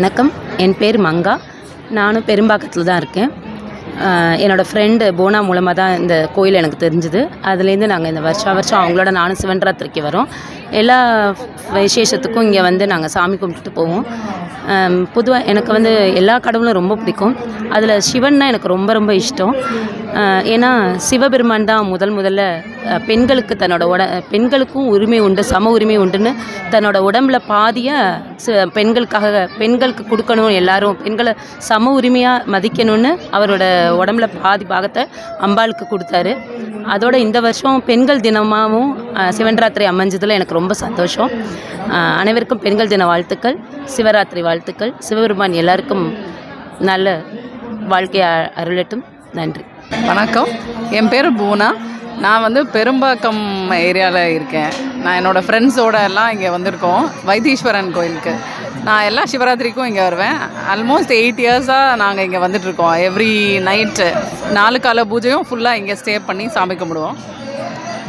வணக்கம். என் பேர் மங்கா. நானும் பெரும்பாக்கத்தில் தான் இருக்கேன். என்னோடய ஃப்ரெண்டு போனா மூலமாக தான் இந்த கோயில் எனக்கு தெரிஞ்சுது. அதுலேருந்து நாங்கள் இந்த வருஷம் வருஷம் அவங்களோட நானும் சிவன்ராத்திரிக்கு வரோம். எல்லா விசேஷத்துக்கும் இங்கே வந்து நாங்கள் சாமி கும்பிட்டுட்டு போவோம். பொதுவாக எனக்கு வந்து எல்லா கடவுளும் ரொம்ப பிடிக்கும். அதில் சிவன்னா எனக்கு ரொம்ப ரொம்ப இஷ்டம். ஏன்னா சிவபெருமான் தான் முதல் முதல்ல பெண்களுக்கு தன்னோட உட பெண்களுக்கும் உரிமை உண்டு சம உரிமை உண்டுன்னு தன்னோட உடம்புல பாதியை ச- பெண்களுக்காக பெண்களுக்கு கொடுக்கணும் எல்லாரும் பெண்களை சம உரிமையாக மதிக்கணும்னு அவரோட உடம்புல பாதி பாகத்தை அம்பாளுக்கு கொடுத்தாரு. அதோட இந்த வருஷம் பெண்கள் தினமாகவும் சிவன்ராத்திரி அமைஞ்சதில் எனக்கு ரொம்ப சந்தோஷம். அனைவருக்கும் பெண்கள் தின வாழ்த்துக்கள் சிவராத்திரி வாழ்த்துக்கள். சிவபெருமான் எல்லாருக்கும் நல்ல வாழ்க்கையை அ- அருளட்டும். நன்றி. வணக்கம். என் பேர் பூனா. நான் வந்து பெரும்பாக்கம் ஏரியாவில் இருக்கேன். நான் என்னோடய ஃப்ரெண்ட்ஸோட எல்லாம் இங்கே வந்திருக்கோம். வைத்தீஸ்வரன் கோயிலுக்கு. நான் எல்லா சிவராத்திரிக்கும் இங்கே வருவேன். ஆல்மோஸ்ட் எயிட் இயர்ஸாக நாங்கள் இங்கே வந்துட்ருக்கோம் எவ்ரி நைட்டு நாலு கால பூஜையும் ஃபுல்லாக இங்கே ஸ்டே பண்ணி சாமி கும்பிடுவோம்.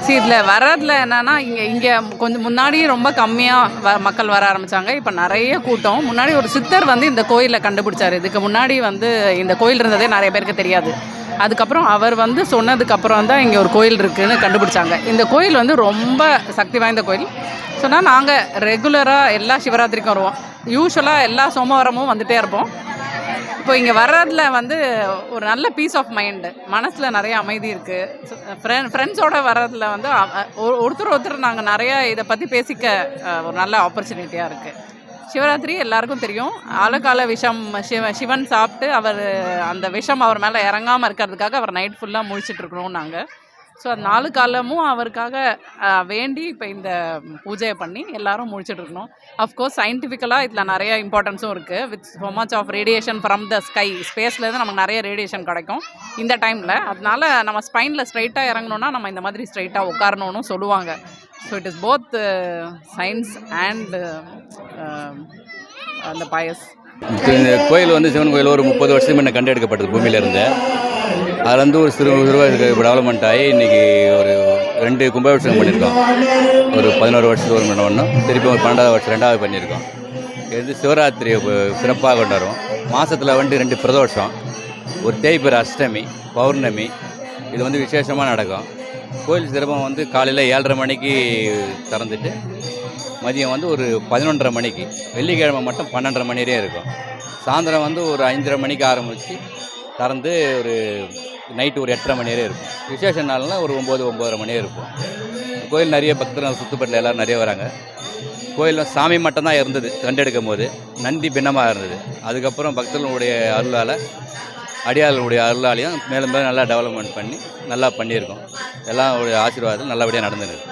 சரி இதில் வர்றதுல என்னென்னா இங்கே இங்கே கொஞ்சம் முன்னாடி ரொம்ப கம்மியாக வ மக்கள் வர ஆரம்பித்தாங்க இப்போ நிறைய கூட்டம். முன்னாடி ஒரு சித்தர் வந்து இந்த கோயிலை கண்டுபிடிச்சார். இதுக்கு முன்னாடி வந்து இந்த கோயில் இருந்ததே நிறைய பேருக்கு தெரியாது. அதுக்கப்புறம் அவர் வந்து சொன்னதுக்கப்புறம் தான் இங்கே ஒரு கோயில் இருக்குதுன்னு கண்டுபிடிச்சாங்க. இந்த கோயில் வந்து ரொம்ப சக்தி வாய்ந்த கோயில். சொன்னால் நாங்கள் ரெகுலராக எல்லா சிவராத்திரிக்கும் வருவோம். யூஸ்வலாக எல்லா சோமவாரமும் வந்துகிட்டே இருப்போம். இப்போ இங்கே வர்றதுல வந்து ஒரு நல்ல பீஸ் ஆஃப் மைண்டு மனசில் நிறைய அமைதி இருக்குது ஃப்ரெண்ட் ஃப்ரெண்ட்ஸோட வர்றதுல வந்து அ- ஒருத்தர் ஒருத்தர் நாங்கள் நிறைய இதை பற்றி பேசிக்க ஒரு நல்ல ஆப்பர்ச்சுனிட்டியாக இருக்குது சிவராத்திரி எல்லாருக்கும் தெரியும். ஆலக்கால விஷம் சிவ சிவன் சாப்பிட்டு அவர் அந்த விஷம் அவர் மேலே இறங்காமல் இருக்கிறதுக்காக அவர் நைட் ஃபுல்லாக முழிச்சிட்டு இருக்கணும் நாங்கள் ஸோ அது நாலு காலமும் அவருக்காக வேண்டி இப்போ இந்த பூஜையை பண்ணி எல்லாரும் முழிச்சிட்டு இருக்கணும். அஃப்கோர்ஸ் சயின்டிஃபிக்கலாக இதில் நிறைய இம்பார்ட்டன்ஸும் இருக்குது with so much of radiation from the sky ஸ்பேஸ்லேருந்து நமக்கு நிறைய ரேடியேஷன் கிடைக்கும் இந்த டைமில் அதனால நம்ம ஸ்பைனில் ஸ்ட்ரைட்டாக இறங்கணும்னா நம்ம இந்த மாதிரி ஸ்ட்ரைட்டாக உட்காரணும்னு சொல்லுவாங்க. So it is both science and அந்த பயஸ் இந்த கோயில் வந்து சிவன் கோயில் ஒரு முப்பது வருஷத்துக்கு முன்ன கண்டெடுக்கப்பட்டது பூமியிலிருந்து. அதில் வந்து ஒரு சிறு சிறுவாக டெவலப்மெண்ட் ஆகி இன்றைக்கி ஒரு ரெண்டு கும்பாபிஷேகம் பண்ணியிருக்கோம். ஒரு பதினோரு வருஷத்துக்கு ஒரு முன்ன ஒன்றும் திருப்பி ஒரு பன்னெண்டாவது வருஷம் ரெண்டாவது பண்ணியிருக்கோம். இது வந்து சிவராத்திரி சிறப்பாக கொண்டாடுறோம். மாதத்தில் வந்து ரெண்டு பிரதோஷம் ஒரு தேய்பிற அஷ்டமி பௌர்ணமி இது வந்து விசேஷமாக நடக்கும். கோயில் சிறப்பம் வந்து காலையில் ஏழரை மணிக்கு திறந்துட்டு மதியம் வந்து ஒரு பதினொன்றரை மணிக்கு வெள்ளிக்கிழமை மட்டும் பன்னெண்டரை மணி வரையும் இருக்கும். சாயந்தரம் வந்து ஒரு ஐந்தரை மணிக்கு ஆரம்பித்து திறந்து ஒரு நைட்டு ஒரு எட்டரை மணி வரையும் இருக்கும். விசேஷ நாள்னா ஒரு ஒம்பது ஒம்பதரை மணி இருக்கும். கோயில் நிறைய பக்தர்கள் சுற்றுப்பட்டில் எல்லோரும் நிறைய வராங்க. கோயிலில் சாமி மட்டும்தான் இருந்தது கண்டெடுக்கும் போது நந்தி பின்னமாக இருந்தது. அதுக்கப்புறம் பக்தர்களுடைய அருளால் அடியாளனுடைய அருளாலையும் மேலும் மேலும் நல்லா டெவலப்மெண்ட் பண்ணி நல்லா பண்ணியிருக்கோம். எல்லாம் ஆசீர்வாதம் நல்லபடியாக நடந்துருக்கு.